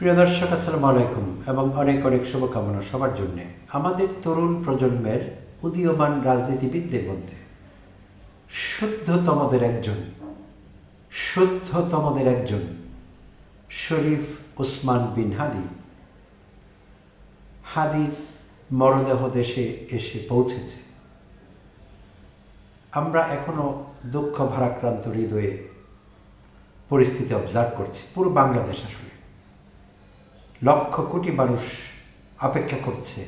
প্রিয় দর্শক, আসসালামু আলাইকুম এবং অনেক অনেক শুভকামনা সবার জন্যে আমাদের তরুণ প্রজন্মের উদীয়মান রাজনীতিবিদদের মধ্যে। শুদ্ধতমদের একজন শুদ্ধতমদের একজন শরীফ উসমান বিন হাদি। হাদির মরদেহ দেশে এসে পৌঁছেছে। আমরা এখনও দুঃখ ভারাক্রান্ত হৃদয়ে পরিস্থিতি অবজার্ভ করছি, পুরো বাংলাদেশ আসলে। লক্ষ কোটি মানুষ অপেক্ষা করছে,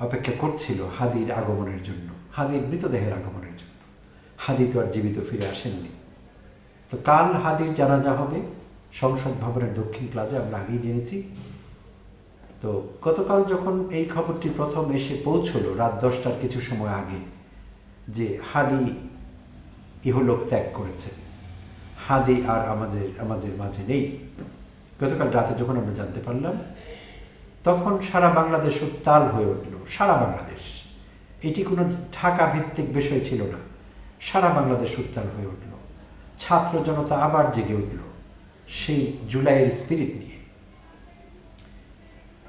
অপেক্ষা করছিল হাদির আগমনের জন্য, হাদির মৃতদেহের আগমনের জন্য। হাদি তো আর জীবিত ফিরে আসেননি। তো কাল হাদির জানাজা হবে, সংসদ ভবনের দক্ষিণ প্লাজা, আমরা আগেই জেনেছি। তো গতকাল যখন এই খবরটি প্রথম এসে পৌঁছলো, রাত দশটার কিছু সময় আগে, যে হাদি ইহলোক ত্যাগ করেছে। হাদি আর আমাদের আমাদের মাঝে নেই। গতকাল রাতে যখন আমরা জানতে পারলাম, তখন সারা বাংলাদেশ উত্তাল হয়ে উঠল। সারা বাংলাদেশ। এটি কোনো ঢাকা ভিত্তিক বিষয় ছিল না। সারা বাংলাদেশ উত্তাল হয়ে উঠল। ছাত্র জনতা আবার জেগে উঠল সেই জুলাইয়ের স্পিরিট নিয়ে।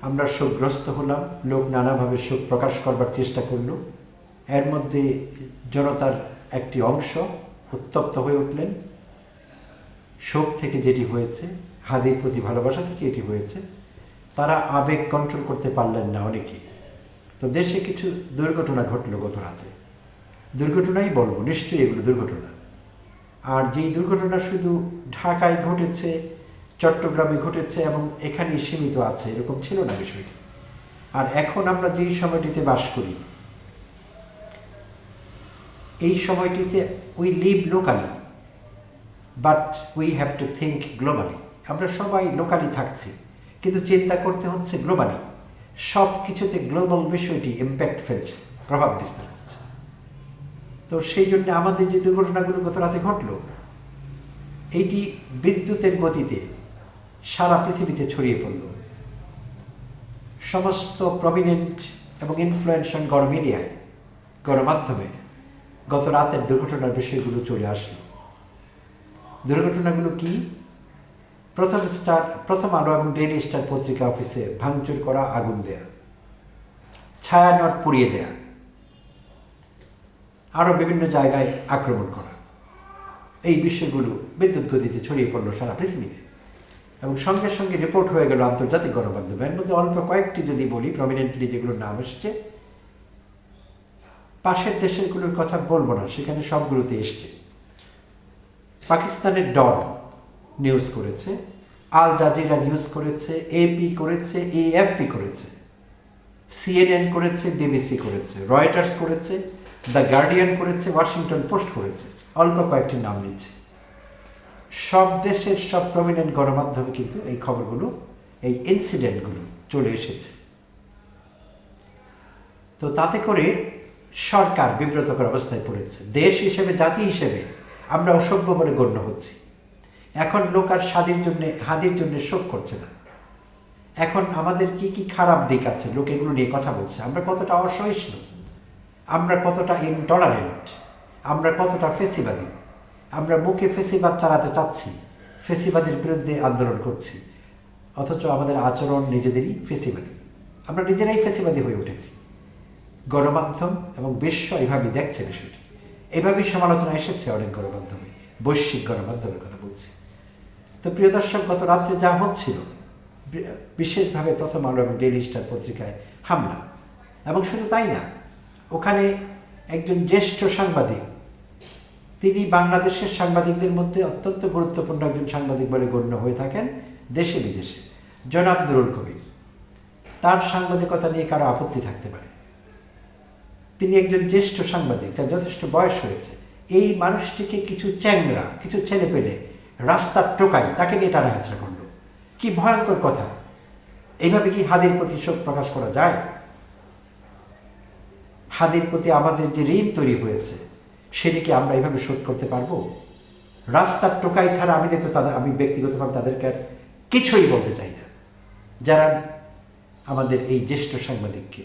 আমরা শোকগ্রস্ত হলাম। লোক নানাভাবে শোক প্রকাশ করবার চেষ্টা করল। এর মধ্যে জনতার একটি অংশ উত্তপ্ত হয়ে উঠলেন। শোক থেকে যেটি হয়েছে হাদির প্রতি ভালোবাসা থেকে এটি হয়েছে। তারা আবেগ কন্ট্রোল করতে পারলেন না অনেকেই তো দেশে কিছু দুর্ঘটনা ঘটলো গত রাতে। দুর্ঘটনাই বলব, নিশ্চয়ই এগুলো দুর্ঘটনা। আর যেই দুর্ঘটনা শুধু ঢাকায় ঘটেছে, চট্টগ্রামে ঘটেছে এবং এখানেই সীমিত আছে, এরকম ছিল না বিষয়টি। আর এখন আমরা যেই সময়টিতে বাস করি, এই সময়টিতে we live locally but we have to think globally আমরা সবাই লোকালি থাকছি, কিন্তু চিন্তা করতে হচ্ছে গ্লোবালি সব কিছুতে গ্লোবাল বিষয়টি ইম্প্যাক্ট ফেলছে, প্রভাব বিস্তার করছে। তো সেই জন্য আমাদের যে দুর্ঘটনাগুলো গত রাতে ঘটলো এইটি বিদ্যুতের গতিতে সারা পৃথিবীতে ছড়িয়ে পড়ল। সমস্ত প্রমিনেন্ট এবং ইনফ্লুয়েন্সাল গণমিডিয়ায় গণমাধ্যমে গত রাতের দুর্ঘটনার বিষয়গুলো চলে আসলো। দুর্ঘটনাগুলো কি? প্রথম স্টার, প্রথম আলো এবং ডেইলি স্টার পত্রিকা অফিসে ভাঙচুর করা, আগুন দেয়া। ছায়া নট পুড়িয়ে দেয়া। আরও বিভিন্ন জায়গায় আক্রমণ করা। এই বিষয়গুলো বিদ্যুৎ গতিতে ছড়িয়ে পড়ল সারা পৃথিবীতে। এবং সঙ্গে সঙ্গে রিপোর্ট হয়ে গেল আন্তর্জাতিক গণমাধ্যমে। এর মধ্যে অল্প কয়েকটি যদি বলি প্রমিনেন্টলি যেগুলোর নাম এসছে, পাশের দেশেরগুলোর কথা বলব না, সেখানে সবগুলোতে এসছে। পাকিস্তানের ডন নিউজ করেছে আল জাজিরা নিউজ করেছে এপি করেছে এএফপি করেছে সিএনএন করেছে বিবিসি করেছে রয়টার্স করেছে দ্য গার্ডিয়ান করেছে ওয়াশিংটন পোস্ট করেছে, অল্প কয়েকটি নাম নিচ্ছে। সব দেশের সব প্রমিনেন্ট গণমাধ্যমে কিন্তু এই খবরগুলো, এই ইনসিডেন্টগুলো চলে এসেছে। তো তাতে করে সরকার বিব্রতকর অবস্থায় পড়েছে। দেশ হিসেবে, জাতি হিসেবে আমরা অসভ্য বলে গণ্য হচ্ছি। এখন লোক আর স্বাধীর জন্য হাদির জন্য শোক করছে না। এখন আমাদের কি কি খারাপ দিক আছে? লোক এগুলো নিয়ে কথা বলছে। আমরা কতটা অসহিষ্ণু? আমরা কতটা ইনটলারেন্ট আমরা কতটা ফেসিবাদী? আমরা মুখে ফেসিবাদ তাড়াতে চাচ্ছি, ফেসিবাদের বিরুদ্ধে আন্দোলন করছি, অথচ আমাদের আচরণ নিজেদেরই ফেসিবাদী। আমরা নিজেরাই ফেসিবাদী হয়ে উঠেছি। গণমাধ্যম এবং বিশ্ব এভাবেই দেখছে বিষয়টি। এভাবেই সমালোচনা এসেছে অনেক গণমাধ্যমে, বৈশ্বিক গণমাধ্যমের কথা বলছি। তো প্রিয় দর্শক, গত রাত্রে যা হচ্ছিল বিশেষভাবে প্রথম আলো এবং ডেইলি স্টার পত্রিকায় হামলা। এবং শুধু তাই না, ওখানে একজন জ্যেষ্ঠ সাংবাদিক, তিনি বাংলাদেশের সাংবাদিকদের মধ্যে অত্যন্ত গুরুত্বপূর্ণ একজন সাংবাদিক বলে গণ্য হয়ে থাকেন দেশে বিদেশে জনাব নুরুল কবির। তার সাংবাদিকতা নিয়ে কারও আপত্তি থাকতে পারে। তিনি একজন জ্যেষ্ঠ সাংবাদিক, তার যথেষ্ট বয়স হয়েছে। এই মানুষটিকে কিছু চ্যাংরা, কিছু ছেলে পেলে রাস্তার টোকাই, তাকে নিয়ে টানাঘাচড়া করল। কি ভয়ঙ্কর কথা। এইভাবে কি হাদির প্রতি শোক প্রকাশ করা যায়? হাদির প্রতি আমাদের যে ঋণ তৈরি হয়েছে সেটিকে আমরা এইভাবে শোধ করতে পারব? রাস্তার টোকাই ছাড়া আমি তো তাদের, আমি ব্যক্তিগতভাবে তাদেরকে আর কিছুই বলতে চাই না। যারা আমাদের এই জ্যেষ্ঠ সাংবাদিককে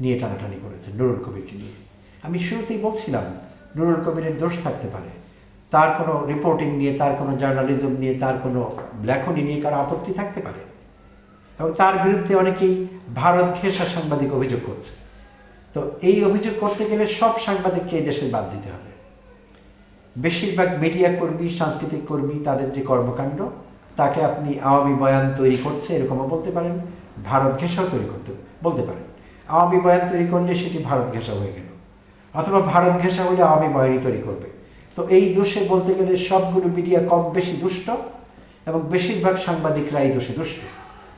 নিয়ে টানাটানি করেছে নুরুল কবিরকে নিয়ে। আমি শুরুতেই বলছিলাম, নুরুল কবিরের দোষ থাকতে পারে। তার কোনো রিপোর্টিং নিয়ে, তার কোনো জার্নালিজম নিয়ে, তার কোনো লেখনী নিয়ে কারও আপত্তি থাকতে পারে? এবং তার বিরুদ্ধে অনেকেই ভারত ঘেঁষা সাংবাদিক অভিযোগ করছে। তো এই অভিযোগ করতে গেলে সব সাংবাদিককে এই দেশে বাদ দিতে হবে। বেশিরভাগ মিডিয়া কর্মী, সাংস্কৃতিক কর্মী, তাদের যে কর্মকাণ্ড, তাকে আপনি আওয়ামী বয়ান তৈরি করছে এরকমও বলতে পারেন, ভারত ঘেঁষাও তৈরি করতে, বলতে পারেন। আওয়ামী বয়ান তৈরি করলে সেটি ভারত ঘেঁষা হয়ে গেল। অথবা ভারত ঘেঁষা হলে আওয়ামী বয়ানই তৈরি করবে। তো এই দোষে বলতে গেলে সবগুলো মিডিয়া কম বেশি দুষ্ট এবং বেশিরভাগ সাংবাদিকরা এই দোষে দুষ্ট।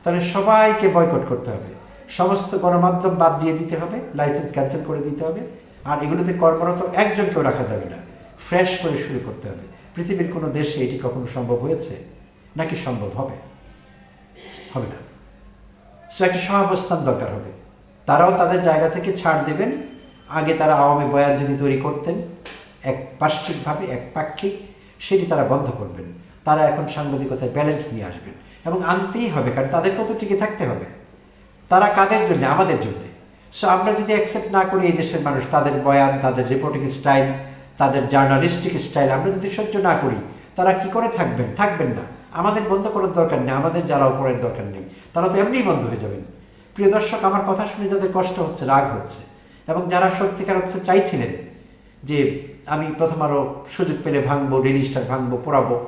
তাহলে সবাইকে বয়কট করতে হবে। সমস্ত গণমাধ্যম বাদ দিয়ে দিতে হবে, লাইসেন্স ক্যান্সেল করে দিতে হবে। আর এগুলোতে কর্মরত একজনকেও রাখা যাবে না। ফ্রেশ করে শুরু করতে হবে। পৃথিবীর কোনো দেশে এটি কখনো সম্ভব হয়েছে? নাকি সম্ভব হবে? হবে না। সো একটা সহাবস্থান দরকার হবে। তারাও তাদের জায়গা থেকে ছাড় দেবেন। আগে তারা আওয়ামী বয়ান যদি তৈরি করতেন এক পার্শ্বিকভাবে এক পাক্ষিক সেটি তারা বন্ধ করবেন। তারা এখন সাংবাদিকতায় ব্যালেন্স নিয়ে আসবেন এবং আনতেই হবে, কারণ তাদেরকেও তো টিকে থাকতে হবে। তারা কাদের জন্য? আমাদের জন্যে। সো আমরা যদি অ্যাকসেপ্ট না করি এই দেশের মানুষ, তাদের বয়ান, তাদের রিপোর্টিং স্টাইল তাদের জার্নালিস্টিক স্টাইল আমরা যদি সহ্য না করি, তারা কি করে থাকবেন? থাকবেন না। আমাদের বন্ধ করার দরকার নেই, আমাদের যারা উপরের দরকার নেই, তারা তো এমনিই বন্ধ হয়ে যাবেন। প্রিয় দর্শক, আমার কথা শুনে যাদের কষ্ট হচ্ছে, রাগ হচ্ছে, এবং যারা সত্যিকার অর্থে চাইছিলেন যে আমি প্রথম আরও সুযোগ পেলে ভাঙবো ডেলি স্টার ভাঙবো, পোড়াবো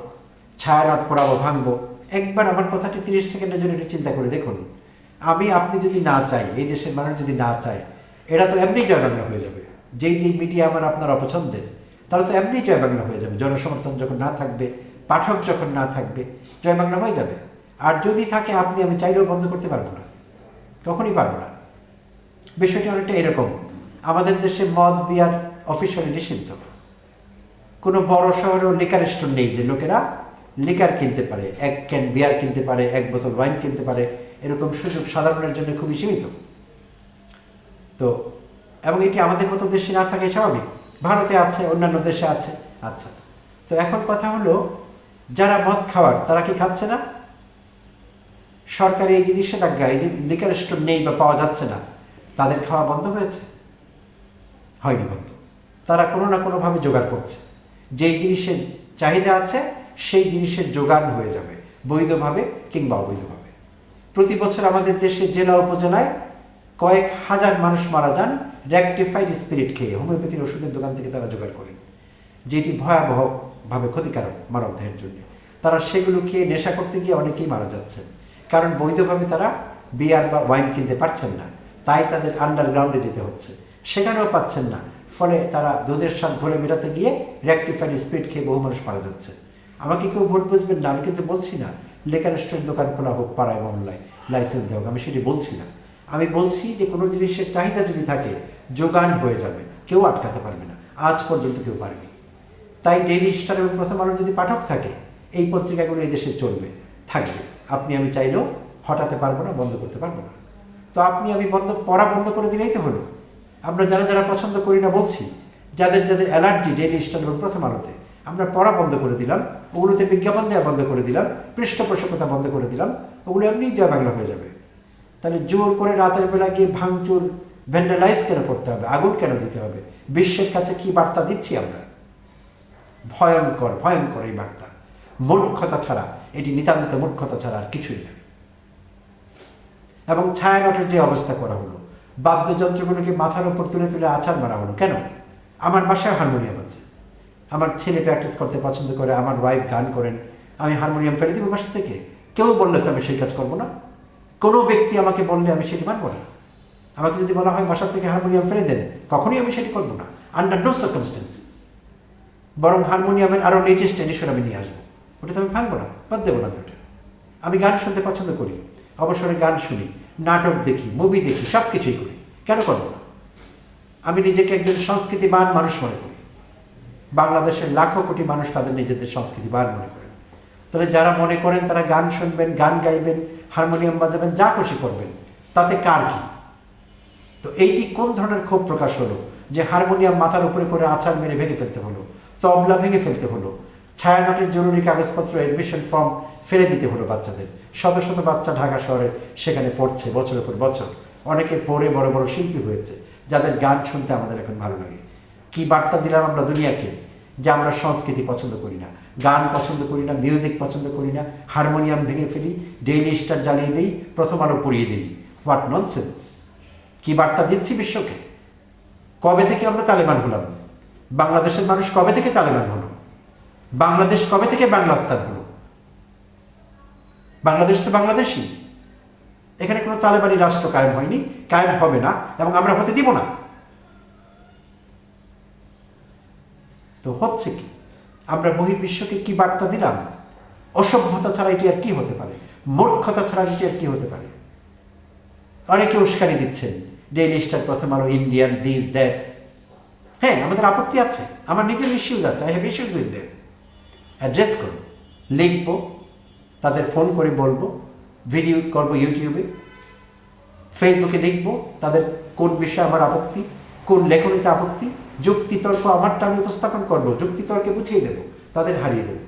ছায়ানট পড়াবো, ভাঙবো। একবার আমার কথাটি তিরিশ সেকেন্ডের জন্য একটু চিন্তা করে দেখুন। আমি, আপনি যদি না চাই, এই দেশের মানুষ যদি না চায়, এরা তো এমনি জয় বাংলা হয়ে যাবে। যেই যেই মিডিয়া আমার আপনার অপছন্দের, তারা তো এমনি জয় বাংলা হয়ে যাবে। জনসমর্থন যখন না থাকবে, পাঠক যখন না থাকবে জয় বাংলা হয়ে যাবে। আর যদি থাকে, আপনি, আমি চাইলেও বন্ধ করতে পারব না। কখনই পারব না। বিষয়টি অনেকটা এরকম। আমাদের দেশে মদ, বিয়ার অফিসিয়ালি নিষিদ্ধ। কোনো বড় শহরেও লিকার স্টোর নেই যে লোকেরা লিকার কিনতে পারে। এক ক্যান বিয়ার কিনতে পারে, এক বোতল ওয়াইন কিনতে পারে। এরকম সুযোগ সাধারণের জন্য খুবই সীমিত। তো, এবং এটি আমাদের মতো দেশে না থাকে স্বাভাবিক। ভারতে আছে, অন্যান্য দেশে আছে আচ্ছা। তো এখন কথা হলো, যারা মদ খাওয়ার, তারা কি খাচ্ছে না? সরকারি এই যে নিষেধাজ্ঞা, এই যে লিকার স্টোর নেই বা পাওয়া যাচ্ছে না, তাদের খাওয়া বন্ধ হয়েছে? হয়নি বন্ধ। তারা কোনো না কোনোভাবে জোগাড় করছে। যেই জিনিসের চাহিদা আছে, সেই জিনিসের যোগান হয়ে যাবে, বৈধভাবে কিংবা অবৈধভাবে। প্রতি বছর আমাদের দেশে জেলা উপজেলায় কয়েক হাজার মানুষ মারা যান র্যাকটিফাইড স্পিরিট খেয়ে। হোমিওপ্যাথির ওষুধের দোকান থেকে তারা জোগাড় করেন, যেটি ভয়াবহভাবে ক্ষতিকারক মানবদেহের জন্য। তারা সেগুলো খেয়ে নেশা করতে গিয়ে অনেকেই মারা যাচ্ছেন, কারণ বৈধভাবে তারা বিয়ার বা ওয়াইন কিনতে পারছেন না, তাই তাদের আন্ডারগ্রাউন্ডে যেতে হচ্ছে। সেখানেও পাচ্ছেন না ফলে তারা দুধের স্বাদ ঘোলে মেটাতে গিয়ে র্যাকটিফাইড স্পিড খেয়ে বহু মানুষ মারা যাচ্ছে। আমাকে কেউ ভোট বুঝবেন না, আমি কিন্তু বলছি না, লেকার স্টোরের দোকান খোলা হোক, পাড়ায় মহল্লায় লাইসেন্স দেওয়া হোক, আমি সেটি বলছি না। আমি বলছি যে কোনো জিনিসের চাহিদা যদি থাকে, যোগান হয়ে যাবে, কেউ আটকাতে পারবে না, আজ পর্যন্ত কেউ পারবে তাই ডেইলি স্টার এবং প্রথম আলো যদি পাঠক থাকে, এই পত্রিকাগুলো এই দেশে চলবে, থাকবে। আপনি আমি চাইলেও হটাতে পারব না, বন্ধ করতে পারব না। তো আপনি আমি বন্ধ, পড়া বন্ধ করে দিলেই তো হলো। আমরা যারা যারা পছন্দ করি না বলছি, যাদের যাদের অ্যালার্জি ডেইলি এবং প্রথম আলোতে, আমরা পড়া বন্ধ করে দিলাম, ওগুলোতে বিজ্ঞাপন দেওয়া বন্ধ করে দিলাম, পৃষ্ঠপোষকতা বন্ধ করে দিলাম, ওগুলো এমনিই জয় বাংলা হয়ে যাবে। তাহলে জোর করে রাতের বেলা গিয়ে ভাঙচুর ভ্যান্ডালাইজ কেন করতে হবে? আগুন কেন দিতে হবে? বিশ্বের কাছে কি বার্তা দিচ্ছি আমরা? ভয়ঙ্কর ভয়ঙ্কর এই বার্তা। মূর্খতা ছাড়া, এটি নিতান্ত মূর্খতা ছাড়া আর কিছুই না। এবং ছায়ানটের যে অবস্থা করা হলো বাদ্যযন্ত্রগুলোকে মাথার উপর তুলে তুলে আছাড় মারা হলো। কেন? আমার বাসায় হারমোনিয়াম আছে। আমার ছেলে প্র্যাকটিস করতে পছন্দ করে, আমার ওয়াইফ গান করেন, আমি হারমোনিয়াম ফেলে দিব বাসা থেকে। কেউ বললে তো আমি সেই কাজ করব না। কোনো ব্যক্তি আমাকে বললে আমি সেটি মানবো না। আমাকে যদি বলা হয় বাসা থেকে হারমোনিয়াম ফেলে দেন, কখনোই আমি সেটি করব না আন্ডার নো সার্কামস্টেন্সেস বরং হারমোনিয়ামের আরও লেটেস্ট এডিশন আমি নিয়ে আসব। ওটা তো আমি ভাঙবো না, বাদ দেবো না ওটা। আমি গান শুনতে পছন্দ করি, অবসরে গান শুনি। নাটক দেখি মুভি দেখি সব কিছুই করি। কেন করব না? আমি নিজেকে একজন সংস্কৃতিবান মানুষ মনে করি। বাংলাদেশের লাখো কোটি মানুষ তাদের নিজেদের সংস্কৃতিবান মনে করেন। তাহলে যারা মনে করেন তারা গান শুনবেন, গান গাইবেন, হারমোনিয়াম বাজাবেন, যা খুশি করবেন। তাতে কার কি? তো এইটি কোন ধরনের ক্ষোভ প্রকাশ হলো? যে হারমোনিয়াম মাথার উপরে করে আছাড় মেরে ভেঙে ফেলতে হলো, তবলা ভেঙে ফেলতে হলো, ছায়ানটের জরুরি কাগজপত্র এডমিশন ফর্ম ফেলে দিতে হলো বাচ্চাদের। শত শত বাচ্চা ঢাকা শহরে সেখানে পড়ছে বছরের পর বছর। অনেকে পড়ে বড় বড় শিল্পী হয়েছে, যাদের গান শুনতে আমাদের এখন ভালো লাগে। কি বার্তা দিলাম আমরা দুনিয়াকে? যে আমরা সংস্কৃতি পছন্দ করি না, গান পছন্দ করি না মিউজিক পছন্দ করি না হারমোনিয়াম ভেঙে ফেলি ডেইলি স্টার জ্বালিয়ে দিই, প্রথম আলো পড়িয়ে দিই। হোয়াট ননসেন্স কি বার্তা দিচ্ছি বিশ্বকে? কবে থেকে আমরা তালেবান হলাম? বাংলাদেশের মানুষ কবে থেকে তালেবান হলো? বাংলাদেশ কবে থেকে বাংলাস্তান হলো বাংলাদেশ তো বাংলাদেশই। এখানে কোনো তালেবানি রাষ্ট্র কায়েম হয়নি, কায়েম হবে না, এবং আমরা হতে দিব না। তো হচ্ছে কি? আমরা বহির্বিশ্বকে কি বার্তা দিলাম? অসভ্যতা ছাড়া এটি আর কি হতে পারে? মূর্খতা ছাড়া এটি আর কি হতে পারে? অনেকে উস্কানি দিচ্ছেন, ডেইলি স্টার প্রথম আলো, ইন্ডিয়ান, দিস, দ্যাট। হ্যাঁ আমাদের আপত্তি আছে, আমার নিজের ইস্যুজ আছে I have issues with them address করব লিখব তাদের ফোন করে বলব ভিডিও করব ইউটিউবে ফেসবুকে লিখব তাদের কোন বিষয়ে আমার আপত্তি, কোন লেখনীতে আপত্তি, যুক্তিতর্ক আমারটা আমি উপস্থাপন করব, যুক্তিতর্কে বুঝিয়ে দেবো, তাদের হারিয়ে দেবো।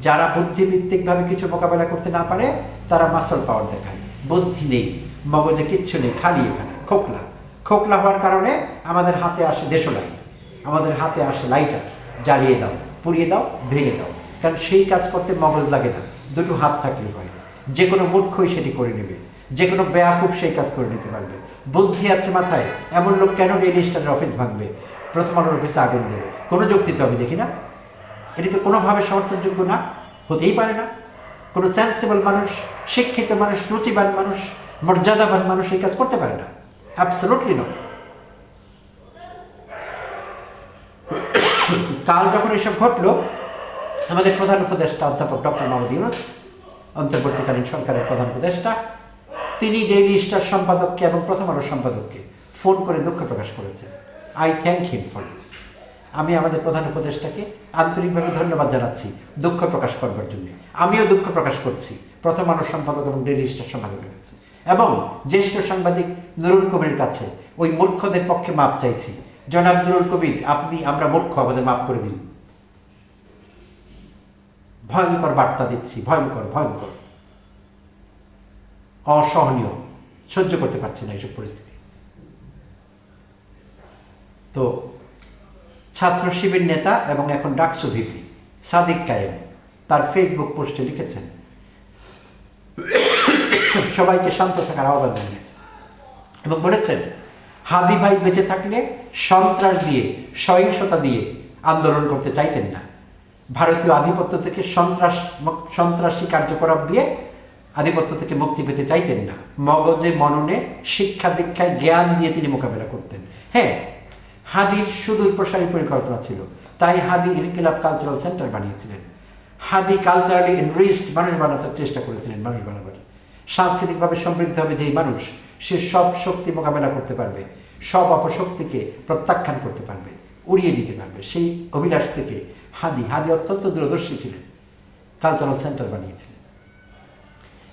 যারা বুদ্ধিভিত্তিকভাবে কিছু মোকাবেলা করতে না পারে, তারা মাসল পাওয়ার দেখায়। বুদ্ধি নেই, মগজে কিচ্ছু নেই, খালি এখানে, খোকলা। খোকলা হওয়ার কারণে আমাদের হাতে আসে দেশলাই। আমাদের হাতে আসে লাইটার জ্বালিয়ে দাও, পুড়িয়ে দাও, ভেঙে দাও। কারণ সেই কাজ করতে মগজ লাগে না। দুটো হাত থাকলে হয়। যে কোনো মূর্খই সেটি করে নেবে। যে কোনো বেয়াকুব সেই কাজ করে নিতে পারবে। বুদ্ধি আছে মাথায়, এমন লোক কেন ডেইলি স্টারের অফিস ভাঙবে? প্রথম আলোর অফিসে আগুন দেবে। কোনো যুক্তি তো আমি দেখি না। এটি তো কোনোভাবে সমর্থনযোগ্য না, হতেই পারে না। কোনো সেন্সিবল মানুষ, শিক্ষিত মানুষ, রুচিবান মানুষ, মর্যাদাবান মানুষ এই কাজ করতে পারে না। অ্যাবসলুটলি নয় কাল যখন এসব ঘটলো আমাদের প্রধান উপদেষ্টা অধ্যাপক ডক্টর মোহাম্মদ ইউনুস, অন্তর্বর্তীকালীন সরকারের প্রধান উপদেষ্টা, তিনি ডেইলি স্টার সম্পাদককে এবং প্রথম আলো সম্পাদককে ফোন করে দুঃখ প্রকাশ করেছেন। I thank him for this. আমি আমাদের প্রধান উপদেষ্টাকে আন্তরিকভাবে ধন্যবাদ জানাচ্ছি দুঃখ প্রকাশ করবার জন্য। আমিও দুঃখ প্রকাশ করছি প্রথম আলো সম্পাদক এবং ডেইলি স্টার সম্পাদকের কাছে। এবং জ্যেষ্ঠ সাংবাদিক নুরুল কবির কাছে ওই মূর্খদের পক্ষে মাপ চাইছি। জনাব নুরুল কবির, আপনি, আমরা মূর্খ, আমাদের মাপ করে দিন। ভয়ঙ্কর বার্তা দিচ্ছি, ভয়ঙ্কর ভয়ঙ্কর। অসহনীয়, সহ্য করতে পারছি না এইসব পরিস্থিতি। তো ছাত্র শিবির নেতা এবং এখন ডাকসু ভিপি সাদিক কায়েম তার ফেসবুক পোস্টে লিখেছেন, সবাইকে শান্ত থাকার আহ্বান জানিয়েছেন এবং বলেছেন হাদি ভাই বেঁচে থাকলে সন্ত্রাস দিয়ে, সহিংসতা দিয়ে আন্দোলন করতে চাইতেন না। ভারতীয় আধিপত্য থেকে সন্ত্রাস সন্ত্রাসী কার্যকলাপ দিয়ে আধিপত্য থেকে মুক্তি পেতে চাইতেন না। মগজে মননে শিক্ষা দীক্ষায় জ্ঞান দিয়ে তিনি মোকাবেলা করতেন। হ্যাঁ হাদির সুদূর প্রসারী পরিকল্পনা ছিল। তাই হাদি ইনকিলাব কালচারাল সেন্টার বানিয়েছিলেন। হাদি কালচারালি এনরিচড মানুষ বানাতে চেষ্টা করেছিলেন মানুষ বানাবার। সাংস্কৃতিকভাবে সমৃদ্ধ হবে যেই মানুষ, সে সব শক্তি মোকাবেলা করতে পারবে, সব অপশক্তিকে প্রত্যাখ্যান করতে পারবে, উড়িয়ে দিতে পারবে। সেই অভিলাষ থেকে হাদি হাদি অত্যন্ত দূরদর্শী ছিলেন কালচারাল সেন্টার বানিয়েছিলেন।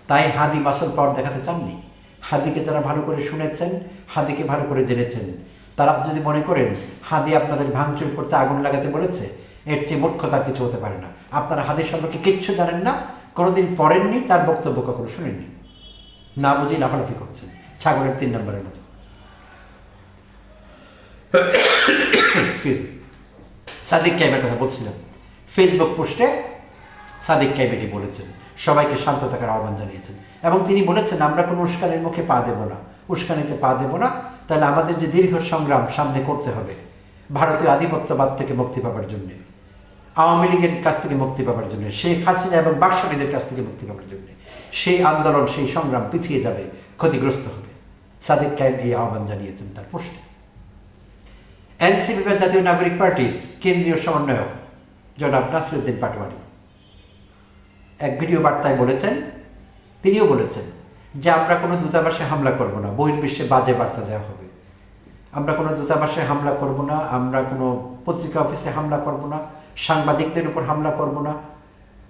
তাই হাদি মাসল পাওয়ার দেখাতে চাননি। হাদিকে যারা ভালো করে শুনেছেন, হাদিকে ভালো করে জেনেছেন, তারা যদি মনে করেন, হাদি আপনাদের ভাঙচুর করতে আগুন লাগাতে বলেছে, এর চেয়ে মূর্খতার কিছু হতে পারে না। আপনারা হাদির সম্পর্কে কিচ্ছু জানেন না, কোনোদিন পড়েননি, তার বক্তব্য কখনো শুনেননি। না বুঝেই লাফালাফি করছেন, ছাগলের তিন নম্বরের মতো। Excuse me. সাদিক কাইমের কথা বলছিলাম। ফেসবুক পোস্টে সাদিক কাইমেটি বলেছেন। সবাইকে শান্ত থাকার আহ্বান জানিয়েছেন। এবং তিনি বলেছেন, আমরা কোনো উস্কানির মুখে পা দেব না। উস্কানিতে পা দেব না। তাহলে আমাদের যে দীর্ঘ সংগ্রাম সামনে করতে হবে। ভারতীয় আধিপত্যবাদ থেকে মুক্তি পাবার জন্য। আওয়ামী লীগের কাছ থেকে মুক্তি পাবার জন্য। শেখ হাসিনা এবং বাকশালীদের কাছ থেকে মুক্তি পাবার জন্য। সেই আন্দোলন, সেই সংগ্রাম পিছিয়ে যাবে, ক্ষতিগ্রস্ত হবে। সাদিক কায়েম এই আহ্বান জানিয়েছেন তার পোস্টে। এনসিপি বা জাতীয় নাগরিক পার্টির কেন্দ্রীয় সমন্বয়ক জনাব নাসরুদ্দিন পাটোয়ারি। এক ভিডিও বার্তায় বলেছেন, তিনিও বলেছেন যে আমরা কোনো দূতাবাসে হামলা করব না বহির্বিশ্বে বাজে বার্তা দেওয়া হবে। আমরা কোনো দূতাবাসে হামলা করব না, আমরা কোনো পত্রিকা অফিসে হামলা করব না, সাংবাদিকদের উপর হামলা করব না।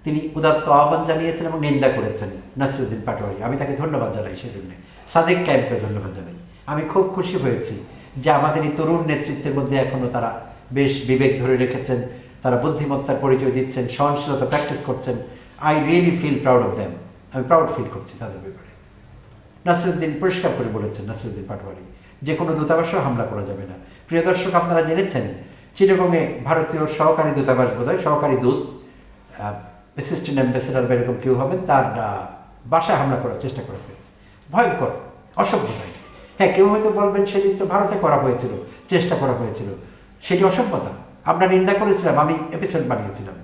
তিনি উদাত্ত আহ্বান জানিয়েছেন এবং নিন্দা করেছেন নাসিরুদ্দিন পাটোয়ারি। আমি তাকে ধন্যবাদ জানাই সেজন্য। সাদেক ক্যাম্পকে ধন্যবাদ জানাই। আমি খুব খুশি হয়েছি যে আমাদের এই তরুণ নেতৃত্বের মধ্যে এখনও তারা বেশ বিবেক ধরে রেখেছেন, তারা বুদ্ধিমত্তার পরিচয় দিচ্ছেন, সহনশীলতা প্র্যাকটিস করছেন। I really feel proud of them আমি প্রাউড ফিল করছি তাদের ব্যাপারে। নাসিরুদ্দিন পরিষ্কার করে বলেছেন, নাসিরুদ্দিন পাটোয়ারি, যে কোনো দূতাবাসেও হামলা করা যাবে না। প্রিয় দর্শক, আপনারা জেনেছেন, চিটাগংয়ে ভারতীয় সহকারী দূতাবাস বোধ হয় সহকারী দূত অ্যাসিস্ট্যান্ট অ্যাম্বাসেডার বা এরকম কেউ হবেন, তার বাসায় হামলা করার চেষ্টা করা হয়েছে। ভয়ঙ্কর অসভ্যতা এটা হ্যাঁ কেউ হয়তো বলবেন সেদিন তো ভারতে করা হয়েছিল, চেষ্টা করা হয়েছিল। সেটি অসভ্যতা। আমরা নিন্দা করেছিলাম, আমি এপিসোড বানিয়েছিলাম,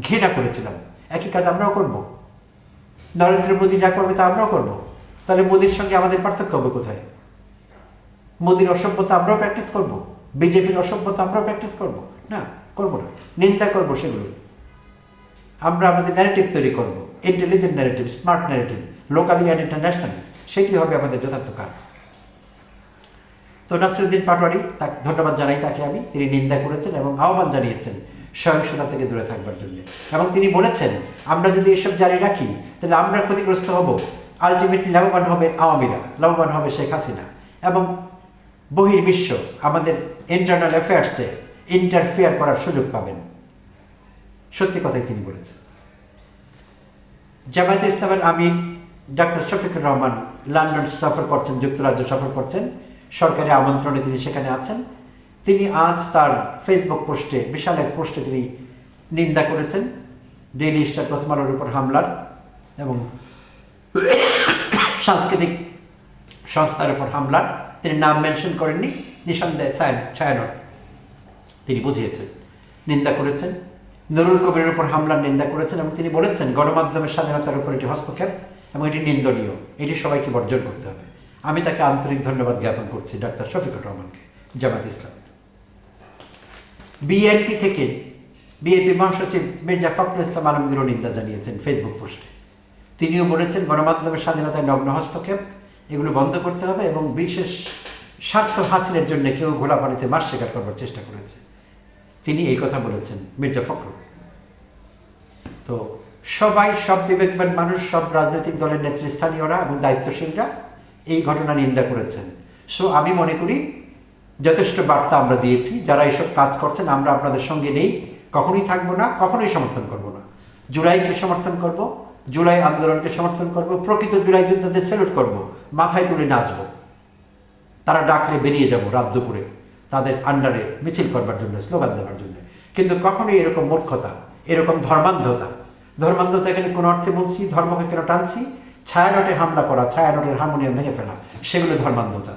ঘৃণা করেছিলাম। একই কাজ আমরাও করব। নরেন্দ্র মোদী যা করবে তা আমরাও করব। তাহলে মোদির সঙ্গে আমাদের পার্থক্য হবে কোথায়? মোদির অসভ্যতা আমরাও প্র্যাকটিস করব। বিজেপির অসভ্যতা আমরাও প্র্যাকটিস করব। না করব না। নিন্দা করব সেগুলো। আমরা আমাদের ন্যারেটিভ তৈরি করব। Intelligent narrative smart narrative locally and internationally সেটি হবে আমাদের যথার্থ কাজ। তো নাসিরুদ্দিন পাটোয়ারি, তাকে, ধন্যবাদ জানাই তাকে আমি। তিনি নিন্দা করেছেন এবং আহ্বান জানিয়েছেন সহিংসতা থেকে দূরে থাকবার জন্য। এবং তিনি বলেছেন, আমরা যদি এসব জারি রাখি, তাহলে আমরা ক্ষতিগ্রস্ত হব। আলটিমেটলি লাভবান হবে আওয়ামীরা, লাভবান হবে শেখ হাসিনা। এবং বহির্বিশ্ব, আমাদের ইন্টারনাল অ্যাফেয়ার্সে ইন্টারফেয়ার করার সুযোগ পাবেন। সত্যি কথাই তিনি বলেছেন। জামায়াতে ইসলামের আমির ডাক্তার শফিকুর রহমান লন্ডন সফর করছেন, যুক্তরাজ্য সফর করছেন। সরকারি আমন্ত্রণে তিনি সেখানে আছেন। তিনি আজ তার ফেসবুক পোস্টে, বিশাল এক পোস্টে তিনি নিন্দা করেছেন। ডেইলি স্টার প্রথম আলোর উপর হামলার এবং সাংস্কৃতিক সংস্থার উপর হামলার। তিনি নাম মেনশন করেননি, নিঃসন্দেহে ছায় ছায়ানট তিনি বুঝিয়েছেন, নিন্দা করেছেন। নুরুল কবিরের উপর হামলার নিন্দা করেছেন এবং তিনি বলেছেন, গণমাধ্যমের স্বাধীনতার উপর এটি হস্তক্ষেপ এবং এটি নিন্দনীয়। এটি সবাইকে বর্জন করতে হবে। আমি তাকে আন্তরিক ধন্যবাদ জ্ঞাপন করছি, ডাক্তার শফিকুর রহমানকে জামাত ইসলাম বিএনপি থেকে বিএনপি মহাসচিব মির্জা ফখরুল ইসলাম আলমগীরও নিন্দা জানিয়েছেন ফেসবুক পোস্টে। তিনিও বলেছেন, গণমাধ্যমের স্বাধীনতায় নগ্ন হস্তক্ষেপ, এগুলো বন্ধ করতে হবে এবং বিশেষ স্বার্থ হাসিলের জন্য কেউ ঘোলা পানিতে মাস শিকার করবার চেষ্টা করেছে। তিনি এই কথা বলেছেন মির্জা ফখরুল। তো সবাই সব বিবেকবান মানুষ, সব রাজনৈতিক দলের নেতৃস্থানীয়রা এবং দায়িত্বশীলরা এই ঘটনা নিন্দা করেছেন। সো আমি মনে করি যথেষ্ট বার্তা আমরা দিয়েছি। যারা এইসব কাজ করছেন, আমরা আপনাদের সঙ্গে নেই। কখনোই থাকব না, কখনোই সমর্থন করব না। জুলাইকে সমর্থন করব, জুলাই আন্দোলনকে সমর্থন করব, প্রকৃত জুলাই যোদ্ধাদের স্যালুট করব, মাথায় তুলে নাচব। তারা ডাকলে বেরিয়ে যাব রাত দুপুরে তাদের আন্ডারে মিছিল করবার জন্য, স্লোগান দেওয়ার জন্য। কিন্তু কখনোই এরকম মূর্খতা, এরকম ধর্মান্ধতা ধর্মান্ধতা এখানে কোনো অর্থে বলছি, ধর্মকে কেন টানছি ছায়ানটে হামলা করা, ছায়ানটের হারমোনিয়াম ভেঙে ফেলা, সেগুলো ধর্মান্ধতা।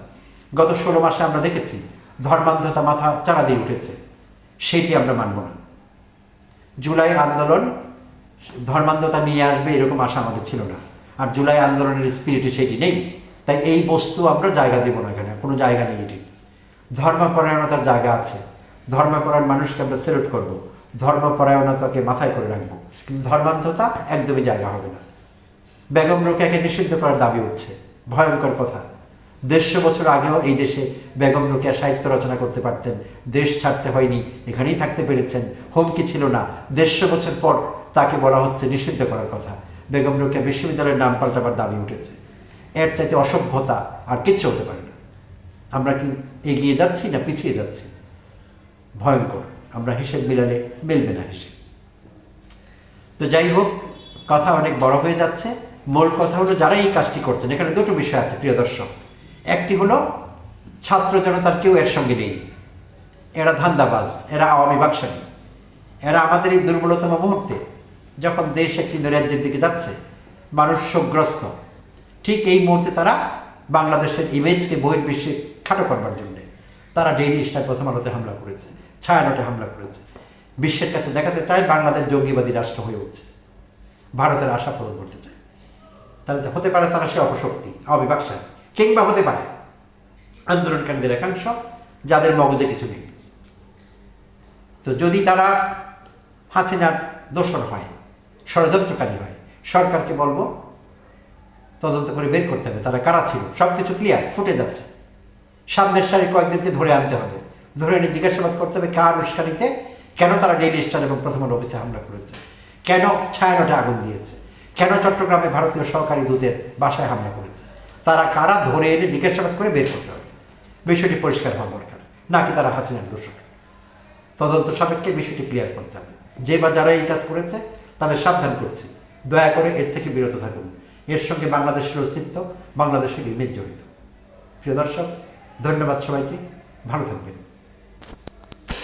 গত ষোলো মাসে আমরা দেখেছি, ধর্মান্ধতা মাথা চারা দিয়ে উঠেছে। সেটি আমরা মানব না। জুলাই আন্দোলন, ধর্মান্ধতা নিয়ে আসবে এরকম আশা আমাদের ছিল না। আর জুলাই আন্দোলনের স্পিরিটে সেটি নেই। তাই এই বস্তু আমরা জায়গা দেবো না এখানে কোনো জায়গা নেই এটি। ধর্মপরায়ণতার জায়গা আছে। ধর্মপরায়ণ মানুষকে আমরা সেলুট করব। ধর্মপরায়ণতাকে মাথায় করে রাখব। কিন্তু ধর্মান্ধতা একদমই জায়গা হবে না। বেগম রোকেয়াকে নিষিদ্ধ করার দাবি উঠছে। ভয়ঙ্কর কথা। দেড়শো বছর আগেও এই দেশে বেগম রোকেয়া সাহিত্য রচনা করতে পারতেন। দেশ ছাড়তে হয়নি, এখানেই থাকতে পেরেছেন। হুমকি ছিল না। দেড়শো বছর পর তাকে বলা হচ্ছে নিষিদ্ধ করার কথা। বেগম রোকেয়া বিশ্ববিদ্যালয়ের নাম পাল্টাবার দাবি উঠেছে। এর চাইতে অসভ্যতা আর কিচ্ছু হতে পারে না। আমরা কি এগিয়ে যাচ্ছি না পিছিয়ে যাচ্ছি? ভয়ঙ্কর। আমরা হিসেব মিলালে মিলবে না হিসেব। তো যাই হোক, কথা অনেক বড় হয়ে যাচ্ছে। মূল কথা হলো যারা এই কাজটি করছেন, এখানে দুটো বিষয় আছে, প্রিয় দর্শক। একটি হলো, ছাত্র জনতার কেউ এর সঙ্গে নেই। এরা ধান্দাবাজ, এরা আওয়ামী বাকশালী। এরা আমাদের এই দুর্বলতম মুহূর্তে, যখন দেশ একটি নৈরাজ্যের দিকে যাচ্ছে মানুষ শোকগ্রস্ত ঠিক এই মুহূর্তে তারা বাংলাদেশের ইমেজকে বহির্বিশ্বে খাটো করবার জন্যে তারা ডেইলি স্টার প্রথম আলোতে হামলা করেছে ছায়ানটে হামলা করেছে। বিশ্বের কাছে দেখাতে চায় বাংলাদেশ জঙ্গিবাদী রাষ্ট্র হয়ে উঠছে। ভারতের আশা পূরণ করতে চায়। তাহলে হতে পারে তারা সে অপশক্তি অবিবাকশালী কিংবা হতে পারে আন্দোলনকারীদের একাংশ, যাদের মগজে কিছু নেই। তো যদি তারা হাসিনার দোষর হয়, ষড়যন্ত্রকারী হয়, সরকারকে বলব, তদন্ত করে বের করতে হবে, তারা কারা ছিল সব কিছু ক্লিয়ার ফুটে যাচ্ছে সামনের সারি কয়েকজনকে ধরে আনতে হবে, ধরে এনে জিজ্ঞাসাবাদ করতে হবে কার উস্কানিতে, কেন তারা ডেইলি স্টার এবং প্রথম অফিসে হামলা করেছে, কেন ছায়ানটে আগুন দিয়েছে। কেন চট্টগ্রামে ভারতীয় সহকারী দূতের বাসায় হামলা করেছে? তারা কারা ধরে এনে জিজ্ঞাসাবাদ করে বের করতে হবে? বিষয়টি পরিষ্কার হওয়া দরকার, নাকি তারা হাসিনার দোষক তদন্ত সাপেক্ষে বিষয়টি ক্লিয়ার করতে হবে। যে বা যারা এই কাজ করেছে, তাদের সাবধান করছি। দয়া করে এর থেকে বিরত থাকুন। এর সঙ্গে বাংলাদেশের অস্তিত্ব, বাংলাদেশের ইমেজ জড়িত। প্রিয় দর্শক, ধন্যবাদ সবাইকে। ভালো থাকবেন।